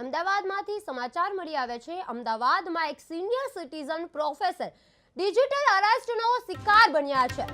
અમદાવાદમાંથી સમાચાર મળી આવે છે. અમદાવાદમાં એક સિનિયર સિટીઝન પ્રોફેસર, ડિજિટલ અરેસ્ટનો શિકાર બન્યા છે.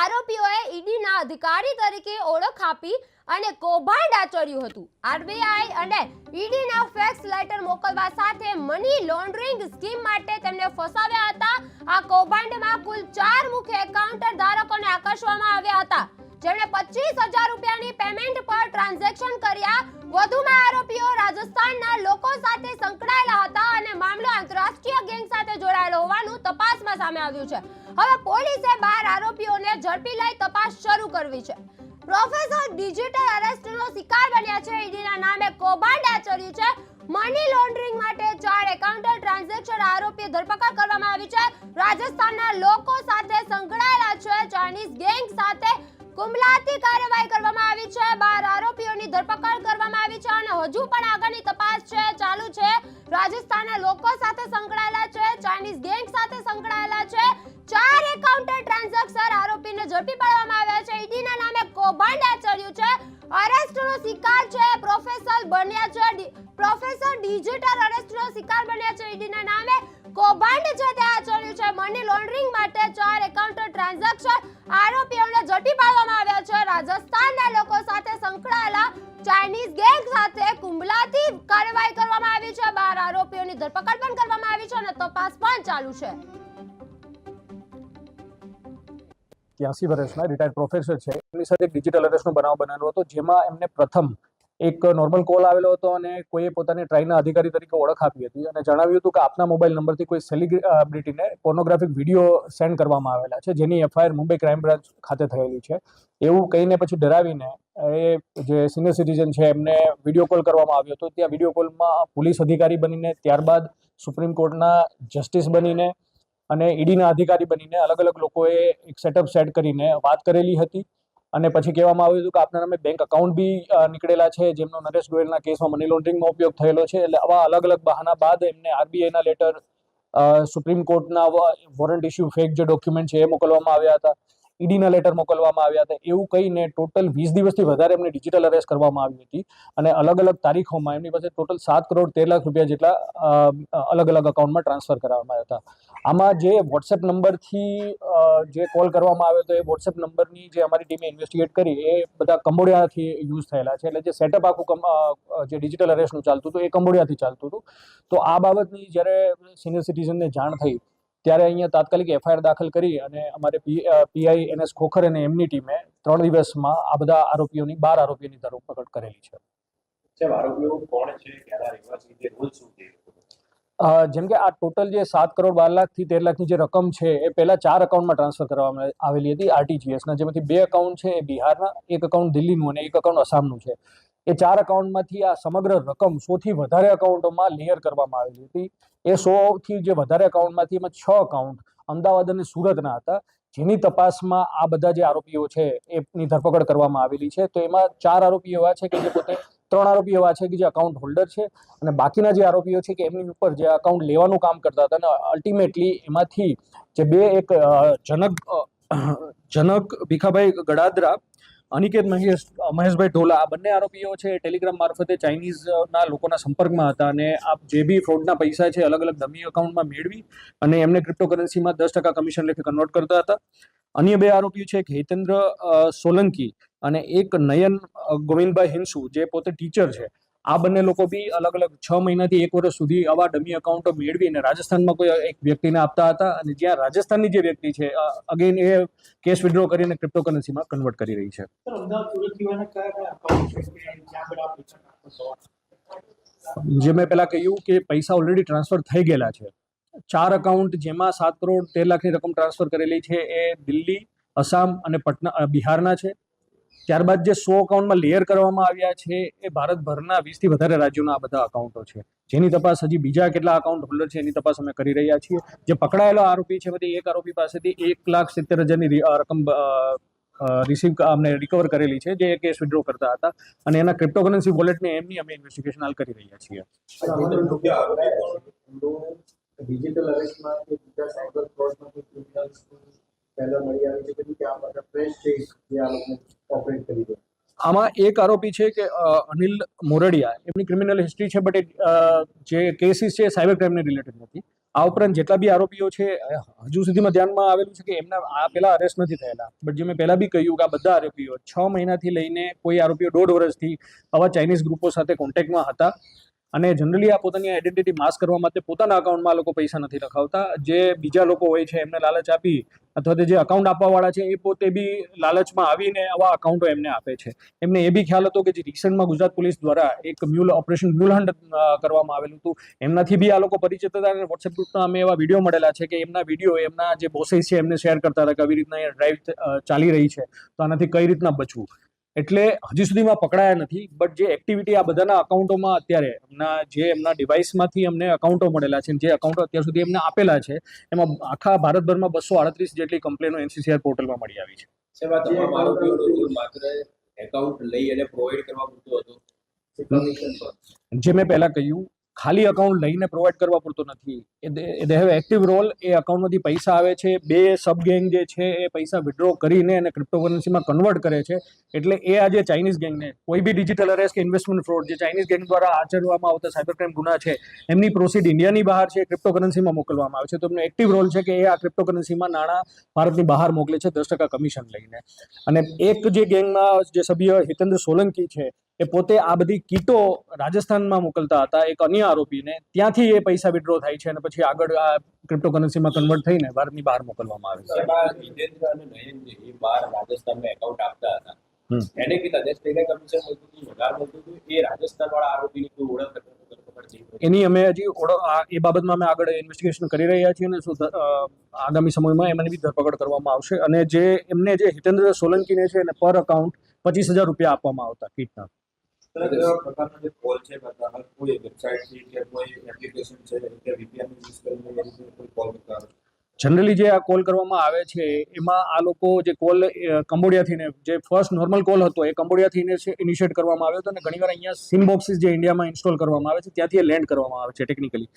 આરોપીઓએ ઈડીના અધિકારી તરીકે ઓળખ આપી અને કૌભાંડ આચર્યું હતું. આરબીઆઈ અને ઈડીના ફેક્સ લેટર મોકલવા સાથે મની લોન્ડરિંગ સ્કીમ માટે તેમને ફસાવ્યા હતા. આ કૌભાંડમાં કુલ ચાર મુખ્ય એકાઉન્ટર ધારકોને આકર્ષવામાં આવ્યા હતા. જેમણે પચીસ હજાર રૂપિયાની પેમેન્ટ પર ટ્રાન્ઝેક્શન કર્યા. વધુમાં આરોપીઓ રાજસ્થાનના લોકો સાથે સંકળાયેલા હતા અને મામલો આંતરરાષ્ટ્રીય ગેંગ સાથે જોડાયેલો હોવાનું તપાસમાં સામે આવ્યું છે. હવે પોલીસે બાર આરોપીઓને ઝડપી લઈ તપાસ શરૂ કરવી છે. પ્રોફેસર ડિજિટલ અરેસ્ટનો શિકાર બન્યા છે. ઈડીના નામે કૌભાંડ આચર્યું છે. મની લોન્ડરિંગ માટે ચાર એકાઉન્ટર ટ્રાન્ઝેક્શન આરોપી ધરપકડ કરવામાં આવી છે. રાજસ્થાનના લોકો સાથે સંકળાયેલા છે. ચાઇનીઝ ગેંગ સાથે કુંભલાતી કાર્યવાહી કરવામાં આવી છે. બાર આરોપીઓની ધરપકડ કરવામાં આવી છે અને હજુ પણ આગળની તપાસ છે, ચાલુ છે. રાજસ્થાનના લોકો સાથે સંકળાયેલા છે, ચાઇનીઝ ગેંગ સાથે સંકળાયેલા છે. ચાર એકાઉન્ટર ટ્રાન્ઝેક્શન આરોપીને ઝડપી પાડવામાં આવ્યા છે. ઈડીના નામે કૌભાંડ આચર્યું છે. અરેસ્ટનો શિકાર છે, પ્રોફેસર બન્યા છે. પ્રોફેસર ડિજિટલ અરેસ્ટનો શિકાર બન્યા છે ઈડીના નામે. કૌભાંડ છે તે આચર્યું છે મની લોન્ડરિંગ માટે ચાર એકાઉન્ટર ટ્રાન્ઝેક્શન આરોપીઓને તપાસ પણ ચાલુ છે. ત્યાંસી વર્ષના રિટાયર્ડ પ્રોફેસર છે. એમની સાથે ડિજિટલ અરેસ્ટનો બનાવ બનેલો હતો, જેમાં એમને પ્રથમ એક નોર્મલ કોલ આવેલો હતો અને કોઈએ પોતાની ટ્રાઇના અધિકારી તરીકે ઓળખ આપી હતી અને જણાવ્યું હતું કે આપના મોબાઈલ નંબરથી કોઈ સેલિબ્રિટીને પોર્નોગ્રાફિક વીડિયો સેન્ડ કરવામાં આવેલા છે, જેની એફઆઈઆર મુંબઈ ક્રાઇમ બ્રાન્ચ ખાતે થયેલી છે. એવું કહીને પછી ડરાવીને એ જે સિનિયર સિટીઝન છે એમને વીડિયો કોલ કરવામાં આવ્યો હતો. ત્યાં વીડિયો કોલમાં પોલીસ અધિકારી બનીને ત્યારબાદ સુપ્રીમ કોર્ટના જસ્ટિસ બનીને અને ઈડીના અધિકારી બનીને અલગ અલગ લોકોએ એક સેટઅપ સેટ કરીને વાત કરેલી હતી. અને પછી કહેવામાં આવ્યું હતું કે આપના નામે બેંક અકાઉન્ટ બી નીકળેલા છે, જેમનો નરેશ ગોયલના કેસમાં મની લોન્ડરિંગનો ઉપયોગ થયેલો છે. એટલે આવા અલગ અલગ બહાના બાદ એમને આરબીઆઈના લેટર સુપ્રીમ કોર્ટના વોરંટ ઇસ્યુ ફેક જે ડોક્યુમેન્ટ છે એ મોકલવામાં આવ્યા હતા. ઈડીના લેટર મોકલવામાં આવ્યા હતા. એવું કહીને ટોટલ વીસ દિવસથી વધારે એમને ડિજિટલ અરેસ્ટ કરવામાં આવી હતી. અને અલગ અલગ તારીખોમાં એમની પાસે ટોટલ સાત કરોડ તેર લાખ રૂપિયા જેટલા અલગ અલગ અકાઉન્ટમાં ટ્રાન્સફર કરવામાં આવ્યા હતા. આમાં જે વોટ્સએપ નંબરથી જે કોલ કરવામાં આવ્યો હતો એ વોટ્સએપ નંબરની જે અમારી ટીમે ઇન્વેસ્ટિગેટ કરી, એ બધા કંબોડિયાથી યુઝ થયેલા છે. એટલે જે સેટઅપ આખું જે ડિજિટલ અરેસ્ટનું ચાલતું હતું એ કંબોડિયાથી ચાલતું હતું. તો આ બાબતની જ્યારે સિનિયર સિટીઝનને જાણ થઈ ત્યારે અહીંયા તાત્કાલિક એફઆઈઆર દાખલ કરી અને અમારે પીઆઈ એનએસ ખોખર અને એમની ટીમે ત્રણ દિવસમાં આ બધા આરોપીઓની બાર આરોપીઓની ધરપકડ કરેલી છે. આરોપીઓ કોણ રહેવાસી જેમ કે આ ટોટલ જે સાત કરોડ બાર લાખથી તેર લાખની જે રકમ છે એ પહેલા ચાર અકાઉન્ટમાં ટ્રાન્સફર કરવામાં આવેલી હતી આરટીજીએસના જેમાંથી બે અકાઉન્ટ છે એ બિહારના એક અકાઉન્ટ દિલ્હીનું અને એક અકાઉન્ટ આસામનું છે. એ ચાર અકાઉન્ટમાંથી આ સમગ્ર રકમ સોથી વધારે અકાઉન્ટોમાં લેયર કરવામાં આવેલી હતી. એ સોથી જે વધારે અકાઉન્ટમાંથી એમાં છ અકાઉન્ટ અમદાવાદ અને સુરતના હતા. જેની તપાસમાં આ બધા જે આરોપીઓ છે એની ધરપકડ કરવામાં આવેલી છે. તો એમાં ચાર આરોપીઓ એવા છે કે જે પોતે ત્રણ આરોપીઓ એવા છે કે જે અકાઉન્ટ હોલ્ડર છે અને બાકીના જે આરોપીઓ છે કે એમની ઉપર જે અકાઉન્ટ લેવાનું કામ કરતા હતા અને અલ્ટિમેટલી એમાંથી જે બે એક જનક જનક ભીખાભાઈ ગડાદરા અનિકેત મહેશ મહેશભાઈ ઢોલા, આ બંને આરોપીઓ છે ટેલિગ્રામ મારફતે ચાઇનીઝના લોકોના સંપર્કમાં હતા અને આ જે બી ફ્રોડના પૈસા છે અલગ અલગ ડમી અકાઉન્ટમાં મેળવી અને એમને ક્રિપ્ટોકરન્સીમાં દસ ટકા કમિશન લેખે કન્વર્ટ કરતા હતા. અન્ય બે આરોપીઓ છે, એક હેતેન્દ્ર સોલંકી અને એક નયન ગોવિંદભાઈ હિંસુ, જે પોતે ટીચર છે. આ બંને લોકો બી અલગ અલગ છ મહિનાથી એક વર્ષ સુધી આવા ડમી એકાઉન્ટો મેળવીને રાજસ્થાનમાં કોઈ એક વ્યક્તિને આપતા હતા અને જ્યાં રાજસ્થાનની જે વ્યક્તિ છે અગેન એ કેશ વિડ્રો કરીને ક્રિપ્ટોકરન્સીમાં કન્વર્ટ કરી રહી છે. જે મેં પહેલાં કહ્યું કે પૈસા ઓલરેડી ટ્રાન્સફર થઈ ગયેલા છે. ચાર અકાઉન્ટ જેમાં સાત કરોડ તેર લાખની રકમ ટ્રાન્સફર કરેલી છે એ દિલ્હી અસામ અને પટના બિહારના છે. ત્યારબાદ જે સો અકાઉન્ટમાં લેયર કરવામાં આવ્યા છે, એ ભારતભરના વીસથી વધારે રાજ્યોના આ બધા અકાઉન્ટો છે. જેની તપાસ હજી બીજા કેટલા અકાઉન્ટ હોલ્ડર છે એની તપાસ અમે કરી રહ્યા છીએ. જે પકડાયેલો આરોપી છે બધી, એક આરોપી પાસેથી એક લાખ સિત્તેર હજારની રકમ રિસીવ અમને રિકવર કરેલી છે, જે કેસ વિડ્રો કરતા હતા. અને એના ક્રિપ્ટોકરન્સી વોલેટને એમની અમે ઇન્વેસ્ટિગેશન હાલ કરી રહ્યા છીએ. ડિજિટલ આમાં એક આરોપી છે કે અનિલ મોરડિયા. એમની ક્રિમિનલ હિસ્ટ્રી છે બટ જે કેસીસ છે સાયબર ક્રાઇમને રિલેટેડ નથી. આ ઉપરાંત જેટલા બી આરોપીઓ છે હજુ સુધીમાં ધ્યાનમાં આવેલું છે કે એમના આ પહેલા અરેસ્ટ નથી થયેલા. બટ જે મેં પહેલા બી કહ્યું કે આ બધા આરોપીઓ છ મહિનાથી લઈને કોઈ આરોપીઓ દોઢ વર્ષથી આવા ચાઇનીઝ ગ્રુપો સાથે કોન્ટેક્ટમાં હતા. અને જનરલી આ પોતાની આઈડેન્ટિટી માસ્ક કરવા માટે પોતાના અકાઉન્ટમાં લોકો પૈસા નથી રખાવતા જે બીજા લોકો હોય છે, એમને લાલચ આપી અથવા તો જે અકાઉન્ટ આપવાવાળા છે, એ પોતે બી લાલચમાં આવીને આવા અકાઉન્ટો એમને આપે છે. એમને એ બી ખ્યાલ હતો કે જે રિસન્ટમાં ગુજરાત પોલીસ દ્વારા એક મ્યુલ ઓપરેશન મ્યુલ હન્ટ કરવામાં આવેલું હતું. એમનાથી બી આ લોકો પરિચિત હતા અને વોટ્સએપ ગ્રુપના અમે એવા વીડિયો મળેલા છે કે એમના વીડિયો એમના જે બોસેસ છે, એમને શેર કરતા હતા કે આવી રીતના ડ્રાઈવ ચાલી રહી છે. તો આનાથી કઈ રીતના બચવું? એટલે હજી સુધીમાં પકડાયા નથી બટ જે એક્ટિવિટી આ બધાના અકાઉન્ટોમાં અત્યારે એમના જે એમના ડિવાઇસમાંથી અમને અકાઉન્ટો મળેલા છે જે અકાઉન્ટો અત્યાર સુધી એમને આપેલા છે એમાં આખા ભારતભરમાં બસો આડત્રીસ જેટલી કમ્પ્લેનો એનસીસીઆર પોર્ટલમાં મળી આવી છે. માત્ર એકાઉન્ટ લઈ અને પ્રોવાઈડ કરવા પૂરતો હતો. જે મેં પહેલા કહ્યું ખાલી અકાઉન્ટ લઈને પ્રોવાઈડ કરવા પૂરતો નથી. એ દે હેવ એક્ટિવ રોલ એ અકાઉન્ટમાંથી પૈસા આવે છે. બે સબ ગેંગ જે છે, એ પૈસા વિડ્રો કરીને અને ક્રિપ્ટોકરન્સીમાં કન્વર્ટ કરે છે. એટલે એ આજે ચાઇનીઝ ગેંગને કોઈ બી ડિજિટલ અરેસ્ટ કે ઇન્વેસ્ટમેન્ટ ફ્રોડ જે ચાઇનીઝ ગેંગ દ્વારા આચરવામાં આવતા સાયબર ક્રાઇમ ગુના છે, એમની પ્રોસીડ ઇન્ડિયાની બહાર છે ક્રિપ્ટોકરન્સીમાં મોકલવામાં આવે છે. તો એમનો એક્ટિવ રોલ છે કે એ આ ક્રિપ્ટોકરન્સીમાં નાણાં ભારતની બહાર મોકલે છે, દસ ટકા કમિશન લઈને. અને એક જે ગેંગમાં જે સભ્ય હિતેન્દ્ર સોલંકી છે એ પોતે આ બધી કીટો રાજસ્થાનમાં મોકલતા હતા એક અન્ય આરોપીને ત્યાંથી એ પૈસા વિડ્રો થાય છે અને પછી આગળ આ ક્રિપ્ટોકરન્સીમાં કન્વર્ટ થઈને ભારતની બહાર મોકલવામાં આવે છે. જીતેન્દ્ર અને નયન જે એ બાર રાજસ્થાનમાં એકાઉન્ટ આપતા હતા એને કીધા દસ ટકા કમિશન મળતું હતું વધારે મળતું હતું એ રાજસ્થાન વાળા આરોપીની કોઈ ઓળખ. એની અમે હજી એ બાબતમાં અમે આગળ ઇન્વેસ્ટિગેશન કરી રહ્યા છીએ અને આગામી સમયમાં એમની બી ધરપકડ કરવામાં આવશે અને જે એમને જે હિતેન્દ્ર સોલંકીને છે એને પર અકાઉન્ટ પચીસ હજાર રૂપિયા આપવામાં આવતા કીટના. સર કેવા પ્રકારના જે કોલ છે બધા કોઈ વેબસાઇટથી કે કોઈ એપ્લિકેશન છે કે VPN યુઝ કરીને કોઈ કોલ કરતા જનરલી જે આ કોલ કરવામાં આવે છે એમાં આ લોકો જે કોલ કંબોડિયાથી ને જે ફર્સ્ટ નોર્મલ કોલ હતો એ કંબોડિયાથી ઇનિશિયેટ કરવામાં આવ્યો હતો અને ઘણીવાર અહીંયા સિમ બોક્સીસ જે ઇન્ડિયામાં ઇન્સ્ટોલ કરવામાં આવે છે ત્યાંથી એ લેન્ડ કરવામાં આવે છે ટેકનિકલી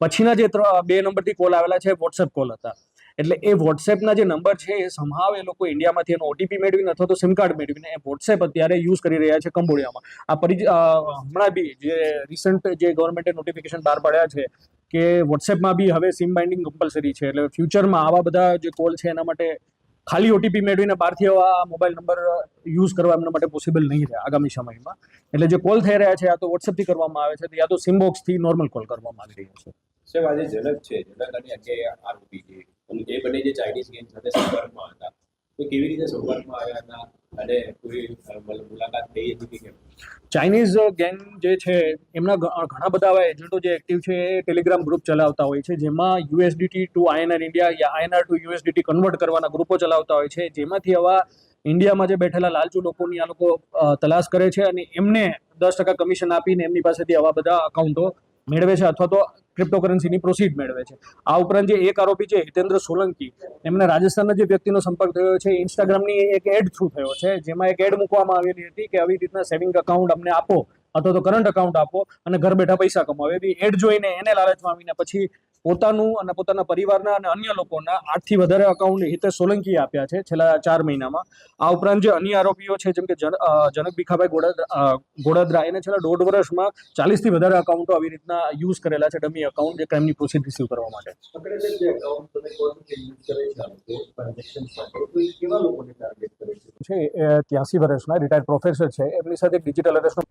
પછીના જે બે નંબરથી કોલ આવેલા છે વોટ્સએપ કોલ હતા. એટલે એ વોટ્સએપના જે નંબર છે, એ સંભાવ એ લોકો ઇન્ડિયામાંથી એનો ઓટીપી મેળવીને અથવા તો સિમ કાર્ડ મેળવીને એ વોટ્સએપ અત્યારે યુઝ કરી રહ્યા છે કંબોડિયામાં. આ પરિચ હમણાં બી જે રિસન્ટ જે ગવર્મેન્ટે નોટિફિકેશન બહાર પાડ્યા છે કે વોટ્સએપમાં બી હવે સિમ બાઇન્ડિંગ કમ્પલસરી છે. એટલે ફ્યુચરમાં આવા બધા જે કોલ છે એના માટે ખાલી ઓટીપી મેળવીને બહારથી આવા મોબાઈલ નંબર યુઝ કરવા એમના માટે પોસિબલ નહીં રહે આગામી સમયમાં. એટલે જે કોલ થઈ રહ્યા છે, આ તો વોટ્સએપથી કરવામાં આવે છે યા તો સિમ બોક્સથી નોર્મલ કોલ કરવામાં આવી રહ્યો છે. સાહેબ, આજે ઝલક છે. ઝલક અને આજે આરોપી છે અને એ બંને જે ચાઇનીઝ ગેમ સાથે સંપર્કમાં હતા, તો કેવી રીતે સંપર્કમાં આવ્યા હતા? અને કોઈ મુલાકાત થઈ હતી કે કેમ? ચાઇનીઝ ગેંગ જે છે, એમના ઘણા બધા એવા એજન્ટો જે એક્ટિવ છે, એ ટેલિગ્રામ ગ્રુપ ચલાવતા હોય છે, જેમાં યુએસડીટી ટુ આઈએનઆર ઇન્ડિયા યા આઈએનઆર ટુ યુએસડીટી કન્વર્ટ કરવાના ગ્રુપો ચલાવતા હોય છે, જેમાંથી આવા ઇન્ડિયામાં જે બેઠેલા લાલચુ લોકોની આ લોકો તલાશ કરે છે અને એમને દસ ટકા કમિશન આપીને એમની પાસેથી આવા બધા અકાઉન્ટો મેળવે છે, અથવા તો ક્રિપ્ટોકરન્સીની પ્રોસીડ મેળવે છે. આ ઉપરાંત જે એક આરોપી છે, હિતેન્દ્ર સોલંકી, એમને રાજસ્થાનના જે વ્યક્તિનો સંપર્ક થયો છે ઇન્સ્ટાગ્રામની એક એડ થ્રુ થયો છે, જેમાં એક એડ મૂકવામાં આવેલી હતી કે આવી રીતના સેવિંગ અકાઉન્ટ અમને આપો, અથવા તો કરંટ અકાઉન્ટ આપો અને ઘર બેઠા પૈસા કમાવો. એવી એડ જોઈને એને લાલચમાં આવીને પછી પોતાનું અને પોતાના પરિવારના અને અન્ય લોકોના આઠથી વધારે અકાઉન્ટ હિતેશ સોલંકીએ આપ્યા છે છેલ્લા ચાર મહિનામાં. આ ઉપરાંત જે અન્ય આરોપીઓ છે જેમ કે જન જનક ભીખાભાઈ ગોડા ગોડાદરા એને છેલ્લા દોઢ વર્ષમાં ચાલીસથી વધારે અકાઉન્ટો આવી રીતના યુઝ કરેલા છે ડમી અકાઉન્ટ જે ક્રાઇમની પ્રોસીડ રિસીવ કરવા માટે. છે ત્યાંસી વર્ષના રિટાયર્ડ પ્રોફેસર છે. એમની સાથે ડિજિટલ અરેસ્ટનો